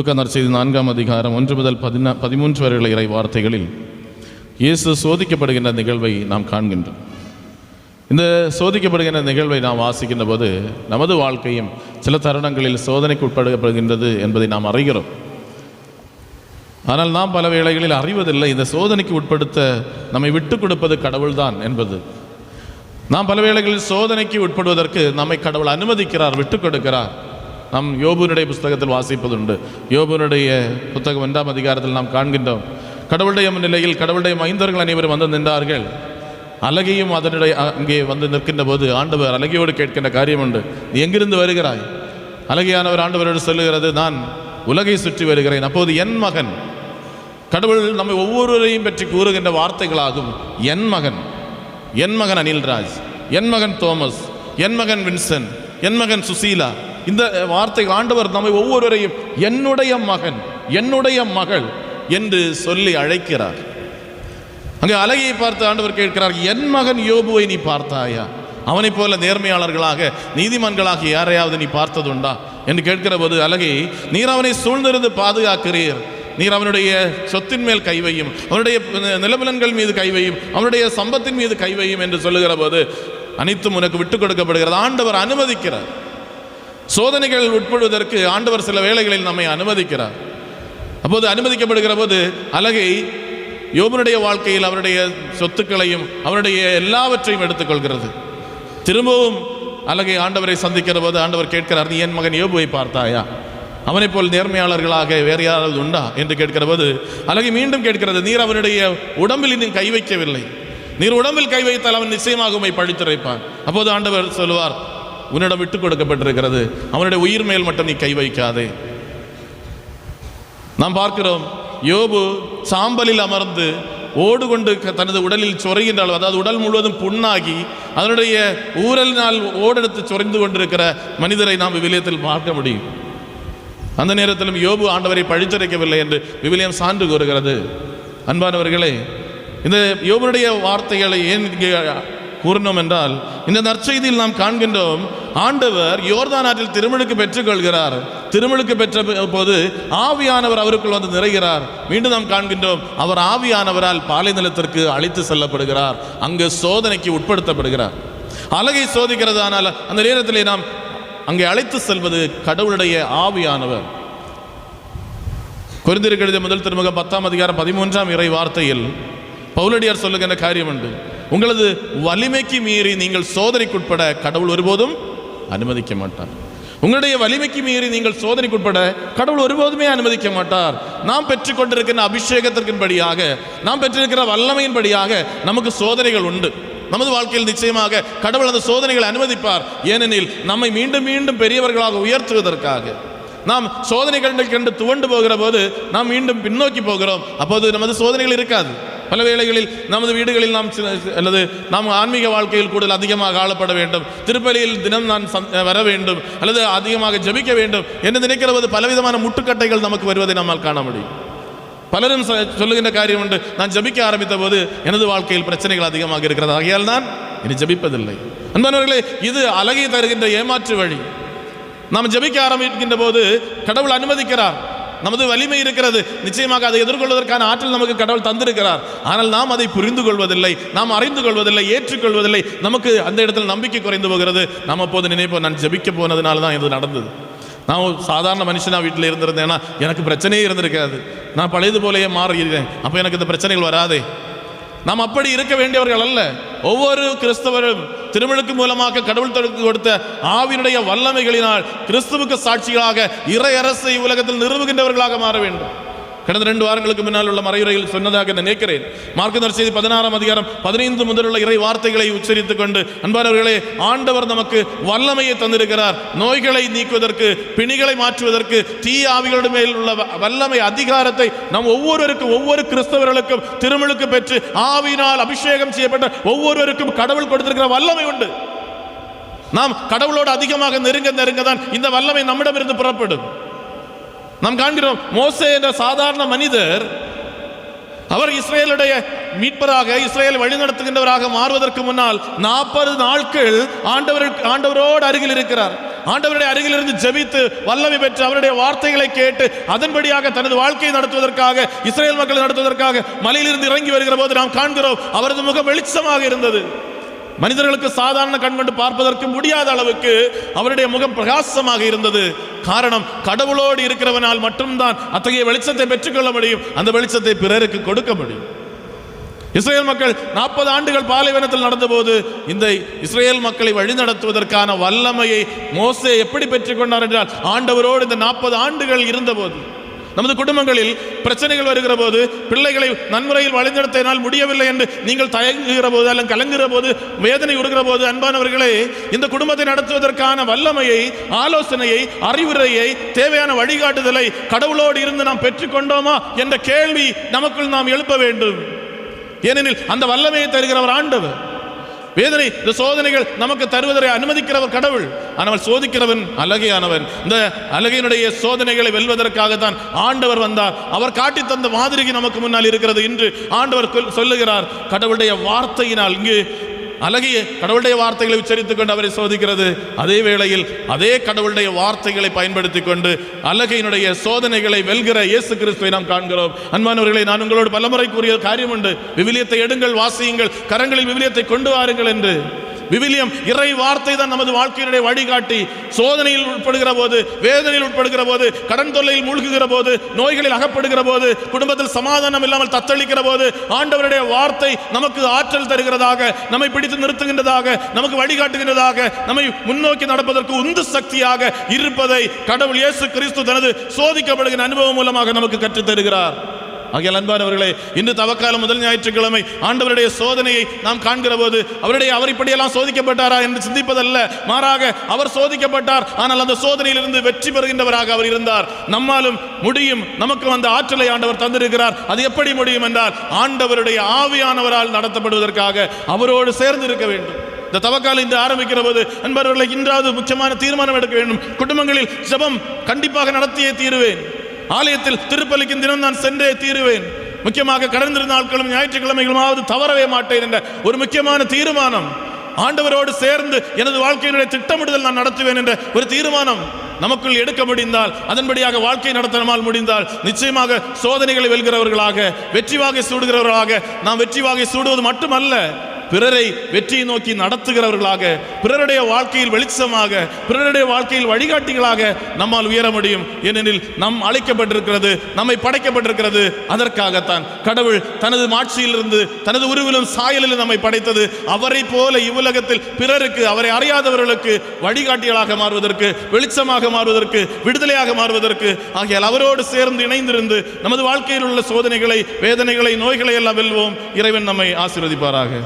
லூக்கா நற்செய்தி நான்காம் அதிகாரம் ஒன்று முதல் பதினா பதிமூன்று வரையுள்ள இறை வார்த்தைகளில் இயேசு சோதிக்கப்படுகின்ற நிகழ்வை நாம் காண்கின்றோம். இந்த சோதிக்கப்படுகின்ற நிகழ்வை நாம் வாசிக்கின்ற போது நமது வாழ்க்கையும் சில தருணங்களில் சோதனைக்கு உட்படுத்தப்படுகின்றது என்பதை நாம் அறிகிறோம். ஆனால் நாம் பல வேளைகளில் அறிவதில்லை இந்த சோதனைக்கு உட்படுத்த நம்மை விட்டு கொடுப்பது கடவுள்தான் என்பது. நாம் பல வேளைகளில் சோதனைக்கு உட்படுவதற்கு நம்மை கடவுள் அனுமதிக்கிறார் விட்டுக் கொடுக்கிறார். நாம் யோபுனுடைய புஸ்தகத்தில் வாசிப்பதுண்டு யோபுனுடைய புத்தகம் ஒன்றாம் அதிகாரத்தில் நாம் காண்கின்றோம் கடவுளுடைய முன்னிலையில் கடவுளுடைய மைந்தர்கள் அனைவரும் வந்து நின்றார்கள் அழகையும் அதனுடைய அங்கே வந்து நிற்கின்ற போது ஆண்டவர் அழகியோடு கேட்கின்ற காரியம் உண்டு நீ எங்கிருந்து வருகிறாய் அழகியானவர் ஆண்டவரோடு சொல்லுகிறது நான் உலகை சுற்றி வருகிறேன் அப்போது என் மகன் கடவுள் நம்மை ஒவ்வொருவரையும் பற்றி கூறுகின்ற வார்த்தைகளாகும் என் மகன் என் மகன் அனில்ராஜ் என் மகன் தோமஸ் என் மகன் வின்சன் என் மகன் சுசீலா இந்த வார்த்தைகள் ஆண்டவர் நம்மை ஒவ்வொருவரையும் என்னுடைய மகன் என்னுடைய மகள் என்று சொல்லி அழைக்கிறார். அங்கே அழகியை பார்த்து ஆண்டவர் கேட்கிறார் என் மகன் யோபுவை நீ பார்த்தாயா? அவனைப் போல நேர்மையாளர்களாக நீதிமன்களாக யாரையாவது நீ பார்த்ததுண்டா? என்று கேட்கிற போது அழகி நீர் அவனை சூழ்ந்திருந்து பாதுகாக்கிறீர். நீர் அவனுடைய சொத்தின் மேல் கைவையும் அவனுடைய நிலபலன்கள் மீது கைவையும் அவனுடைய சம்பத்தின் மீது கைவையும் என்று சொல்லுகிற போது அனைத்தும் உனக்கு விட்டுக் கொடுக்கப்படுகிறது. ஆண்டவர் அனுமதிக்கிறார். சோதனைகள் உட்படுவதற்கு ஆண்டவர் சில வேளைகளில் நம்மை அனுமதிக்கிறார். அப்போது அனுமதிக்கப்படுகிற போது அழகை யோபனுடைய வாழ்க்கையில் அவருடைய சொத்துக்களையும் அவருடைய எல்லாவற்றையும் எடுத்துக்கொள்கிறது. திரும்பவும் அழகை ஆண்டவரை சந்திக்கிற போது ஆண்டவர் கேட்கிறார் நீ என் மகன் யோபுவை பார்த்தாயா? அவனைப் போல் நேர்மையாளர்களாக வேறு யாராவது உண்டா? என்று கேட்கிற போது அழகை மீண்டும் கேட்கிறது நீர் அவனுடைய உடம்பில் இன்னும் கை வைக்கவில்லை. நீர் உடம்பில் கை வைத்தால் அவன் நிச்சயமாக உண்மை பழித்துரைப்பான். அப்போது ஆண்டவர் சொல்லுவார் உன்னிடம் விட்டுக் கொடுக்கப்பட்டிருக்கிறது. அவனுடைய உயிர் மேல் மட்டும் நீ கை வைக்காதே. நாம் பார்க்கிறோம் யோபு சாம்பலில் அமர்ந்து ஓடு கொண்டு தனது உடலில் சொறைகின்ற அளவு அதாவது உடல் முழுவதும் புண்ணாகி அதனுடைய ஊரலினால் ஓடெடுத்து சொரிந்து கொண்டிருக்கிற மனிதரை நாம் விவிலியத்தில் பார்க்க முடியும். அந்த நேரத்திலும் யோபு ஆண்டவரை பழித்துரைக்கவில்லை என்று விவிலியம் சான்று கூறுகிறது. அன்பானவர்களே இந்த யோபுடைய வார்த்தைகளை ஏன் இங்கே கூறினோம் என்றால் இந்த நற்செய்தியில் நாம் காண்கின்றோம் ஆண்டவர் யோர்தான் ஆற்றில் திருமணுக்கு பெற்றுக்கொள்கிறார். திருமணுக்கு பெற்ற போது ஆவியானவர் அவருக்குள் வந்து நிறைகிறார். மீண்டும் நாம் காண்கின்றோம் அவர் ஆவியானவரால் பாலைநிலத்திற்கு அழைத்து செல்லப்படுகிறார். அங்கு சோதனைக்கு உட்படுத்தப்படுகிறார். அழகை சோதிக்கிறது ஆனால் அந்த நேரத்திலே நாம் அங்கே அழைத்து செல்வது கடவுளுடைய ஆவியானவர். குறிந்திருக்கு முதல் திருமுகம் பத்தாம் அதிகாரம் பதிமூன்றாம் இறை வார்த்தையில் பவுலடியார் சொல்லுகின்ற காரியம் உண்டு. உங்களது வலிமைக்கு மீறி நீங்கள் சோதனைக்குட்பட கடவுள் ஒருபோதும் அனுமதிக்க மாட்டார் உங்களுடைய வலிமைக்கு மீறி நீங்கள் சோதனைக்குட்பட கடவுள் ஒருபோதுமே அனுமதிக்க மாட்டார் நாம் பெற்றுக்கொண்டிருக்கிற அபிஷேகத்திற்கின்படியாக நாம் பெற்றிருக்கிற வல்லமையின்படியாக நமக்கு சோதனைகள் உண்டு. நமது வாழ்க்கையில் நிச்சயமாக கடவுள் அந்த சோதனைகளை அனுமதிப்பார். ஏனெனில் நம்மை மீண்டும் மீண்டும் பெரியவர்களாக உயர்த்துவதற்காக. நாம் சோதனைகள் கண்டு துவண்டு போகிற போது நாம் மீண்டும் பின்னோக்கி போகிறோம். அப்போது நமது சோதனைகள் இருக்காது. பல வேளைகளில் நமது வீடுகளில் நாம் அல்லது நாம் ஆன்மீக வாழ்க்கையில் கூடுதல் அதிகமாக ஆளப்பட வேண்டும். திருப்பலியில் தினம் நான் வர வேண்டும். அல்லது அதிகமாக ஜபிக்க வேண்டும் என்று நினைக்கிறபோது பலவிதமான முட்டுக்கட்டைகள் நமக்கு வருவதை நம்மால் காண முடியும். பலரும் சொல்லுகின்ற காரியம் உண்டு. நான் ஜபிக்க ஆரம்பித்த போது எனது வாழ்க்கையில் பிரச்சனைகள் அதிகமாக இருக்கிறது. ஆகையால் தான் இனி ஜபிப்பதில்லை. அன்பானவர்களே இது அழகை தருகின்ற ஏமாற்று வழி. நாம் ஜபிக்க ஆரம்பிக்கின்ற போது கடவுள் அனுமதிக்கிறார். நமது வலிமை இருக்கிறது. நிச்சயமாக அதை எதிர்கொள்வதற்கான ஆற்றல் நமக்கு கடவுள் தந்திருக்கிறார். ஆனால் நாம் அதை புரிந்து கொள்வதில்லை நாம் அறிந்து கொள்வதில்லை ஏற்றுக்கொள்வதில்லை. நமக்கு அந்த இடத்தில் நம்பிக்கை குறைந்து போகிறது. நாம் அப்போது நினைப்போம் நான் ஜெபிக்க போனதுனால தான் இது நடந்தது. நான் ஒரு சாதாரண மனுஷனா வீட்டில் இருந்திருந்தேன்னா எனக்கு பிரச்சனையே இருந்திருக்காது. நான் பழையது போலேயே மாறிடுறேன் அப்போ எனக்கு இந்த பிரச்சனைகள் வராதே. நாம் அப்படி இருக்க வேண்டியவர்கள் அல்ல. ஒவ்வொரு கிறிஸ்தவரும் திருமணக்கு மூலமாக கடவுள் தடுத்து கொடுத்த ஆவினுடைய வல்லமைகளினால் கிறிஸ்துவுக்கு சாட்சிகளாக இறை அரசை உலகத்தில் நிறுவுகின்றவர்களாக மாற வேண்டும். கடந்த ரெண்டு வாரங்களுக்கு முன்னால் உள்ள மறையுறையில் சொன்னதாக நான் நினைக்கிறேன். மார்க்க பதினாறாம் அதிகாரம் பதினைந்து முதலுள்ள இறை வார்த்தைகளை உச்சரித்துக் கொண்டு அன்பானவர்களே ஆண்டவர் நமக்கு வல்லமையை தந்திருக்கிறார். நோய்களை நீக்குவதற்கு பிணிகளை மாற்றுவதற்கு தீய ஆவிகளுடைய மேல் உள்ள வ- வல்லமை அதிகாரத்தை நம் ஒவ்வொருவருக்கும் ஒவ்வொரு கிறிஸ்தவர்களுக்கும் திருமுழுக்கு பெற்று ஆவினால் அபிஷேகம் செய்யப்பட்ட ஒவ்வொருவருக்கும் கடவுள் கொடுத்திருக்கிற வல்லமை உண்டு. நாம் கடவுளோடு அதிகமாக நெருங்க நெருங்க தான் இந்த வல்லமை நம்மிடமிருந்து புறப்படும். நாம் காண்கிறோம் மோசே என்ற சாதாரண மனிதர் அவர் இஸ்ரேலுடைய மீட்பராக இஸ்ரேல் வழிநடத்துகின்றவராக மாறுவதற்கு முன்னால் நாற்பது நாட்கள் ஆண்டவர் ஆண்டவரோடு அருகில் இருக்கிறார். ஆண்டவருடைய அருகிலிருந்து ஜெபித்து வல்லமை பெற்று அவருடைய வார்த்தைகளை கேட்டு அதன்படியாக தனது வாழ்க்கையை நடத்துவதற்காக இஸ்ரேல் மக்களை நடத்துவதற்காக மலையிலிருந்து இறங்கி வருகிற போது நாம் காண்கிறோம் அவரது முகம் வெளிச்சமாக இருந்தது. மனிதர்களுக்கு சாதாரண கண் கொண்டு பார்ப்பதற்கு முடியாத அளவுக்கு அவருடைய முகம் பிரகாசமாக இருந்தது. காரணம் கடவுளோடு இருக்கிறவனால் மட்டும்தான் அத்தகைய வெளிச்சத்தை பெற்றுக்கொள்ள முடியும். அந்த வெளிச்சத்தை பிறருக்கு கொடுக்க முடியும். இஸ்ரேல் மக்கள் நாற்பது ஆண்டுகள் பாலைவனத்தில் நடந்தபோது இந்த இஸ்ரேல் மக்களை வழிநடத்துவதற்கான வல்லமையை மோசே எப்படி பெற்றுக்கொண்டார் என்றால் ஆண்டவரோடு இந்த நாற்பது ஆண்டுகள் இருந்தபோது நமது குடும்பங்களில் பிரச்சனைகள் வருகிற போது பிள்ளைகளை நன்முறையில் வழிநடத்தினால் முடியவில்லை என்று நீங்கள் தயங்குகிற போது அல்லது கலங்குகிற போது வேதனை உறுகிற போது அன்பானவர்களே இந்த குடும்பத்தை நடத்துவதற்கான வல்லமையை ஆலோசனையை அறிவுரையை தேவையான வழிகாட்டுதலை கடவுளோடு இருந்து நாம் பெற்றுக்கொண்டோமா என்ற கேள்வி நமக்குள் நாம் எழுப்ப வேண்டும். ஏனெனில் அந்த வல்லமையை தருகிறவர் ஆண்டவர். வேதனை இந்த சோதனைகள் நமக்கு தருவதை அனுமதிக்கிறவர் கடவுள். ஆனால் சோதிக்கிறவன் அழகையானவன். இந்த அழகையினுடைய சோதனைகளை வெல்வதற்காகத்தான் ஆண்டவர் வந்தார். அவர் காட்டி தந்த மாதிரிக்கு நமக்கு முன்னால் இருக்கிறது என்று ஆண்டவர் சொல்லுகிறார். கடவுளுடைய வார்த்தையினால் இங்கு அழகிய கடவுளுடைய வார்த்தைகளை உச்சரித்துக் கொண்டு அவரை சோதிக்கிறது. அதே வேளையில் அதே கடவுளுடைய வார்த்தைகளை பயன்படுத்திக் கொண்டு அழகையினுடைய சோதனைகளை வெல்கிற இயேசு கிறிஸ்துவை நாம் காண்கிறோம். அன்பானவர்களை நான் உங்களோடு பலமுறை கூறிய காரியம் உண்டு. விவிலியத்தை எடுங்கள் வாசியுங்கள். கரங்களில் விவிலியத்தை கொண்டு வாருங்கள் என்று. விவிலியம் இறை வார்த்தை தான் நமது வாழ்க்கையினுடைய வழிகாட்டி. சோதனையில் உட்படுகிற போது வேதனையில் உட்படுகிற போது கடன் தொல்லையில் மூழ்குகிற போது நோய்களில் அகப்படுகிற போது குடும்பத்தில் சமாதானம் இல்லாமல் தத்தளிக்கிற போது ஆண்டவருடைய வார்த்தை நமக்கு ஆற்றல் தருகிறதாக நம்மை பிடித்து நிறுத்துகின்றதாக நமக்கு வழிகாட்டுகின்றதாக நம்மை முன்னோக்கி நடப்பதற்கு உந்து சக்தியாக இருப்பதை கடவுள் இயேசு கிறிஸ்து தனது சோதிக்கப்படுகிற அனுபவம் மூலமாக நமக்கு கற்றுத் தருகிறார் ஆகிய அன்பானவர்களே இன்று தவக்காலம் முதல் ஞாயிற்றுக்கிழமை ஆண்டவருடைய சோதனையை நாம் காண்கிற போது அவருடைய அவர் இப்படியெல்லாம் சோதிக்கப்பட்டாரா என்று சிந்திப்பதல்ல. மாறாக அவர் சோதிக்கப்பட்டார் ஆனால் அந்த சோதனையிலிருந்து வெற்றி பெறுகின்றவராக அவர் இருந்தார். நம்மாலும் முடியும் நமக்கு அந்த ஆற்றலை ஆண்டவர் தந்திருக்கிறார். அது எப்படி முடியும் என்றால் ஆண்டவருடைய ஆவியானவரால் நடத்தப்படுவதற்காக அவரோடு சேர்ந்து இருக்க வேண்டும். இந்த தவக்கால இன்று ஆரம்பிக்கிற போது அன்பர்களை இன்றாவது முக்கியமான தீர்மானம் எடுக்க வேண்டும். குடும்பங்களில் ஜபம் கண்டிப்பாக நடத்தியே தீருவேன். ஆலயத்தில் திருப்பலிக்கும் தினம் நான் சென்றே தீருவேன். முக்கியமாக கடந்த நாட்களும் ஞாயிற்றுக்கிழமைகளுமாவது தவறவே மாட்டேன் என்ற ஒரு முக்கியமான தீர்மானம். ஆண்டவரோடு சேர்ந்து எனது வாழ்க்கையினுடைய திட்டமிடுதல் நான் நடத்துவேன் என்ற ஒரு தீர்மானம் நமக்குள் எடுக்க முடிந்தால் அதன்படியாக வாழ்க்கை நடத்த முடிந்தால் நிச்சயமாக சோதனைகளை வெல்கிறவர்களாக வெற்றி வாகை சூடுகிறவர்களாக நாம் வெற்றி வாகை சூடுவது மட்டுமல்ல. பிறரை வெற்றியை நோக்கி நடத்துகிறவர்களாக பிறருடைய வாழ்க்கையில் வெளிச்சமாக பிறருடைய வாழ்க்கையில் வழிகாட்டிகளாக நம்மால் உயர முடியும். ஏனெனில் நம் அழைக்கப்பட்டிருக்கிறது நம்மை படைக்கப்பட்டிருக்கிறது. அதற்காகத்தான் கடவுள் தனது மாட்சியிலிருந்து தனது உருவிலும் சாயலிலும் நம்மை படைத்தது. அவரை போல இவ்வுலகத்தில் பிறருக்கு அவரை அறியாதவர்களுக்கு வழிகாட்டிகளாக மாறுவதற்கு வெளிச்சமாக மாறுவதற்கு விடுதலையாக மாறுவதற்கு ஆகியால் அவரோடு சேர்ந்து இணைந்திருந்து நமது வாழ்க்கையில் உள்ள சோதனைகளை வேதனைகளை நோய்களை எல்லாம் வெல்வோம். இறைவன் நம்மை ஆசீர்வதிப்பாராக.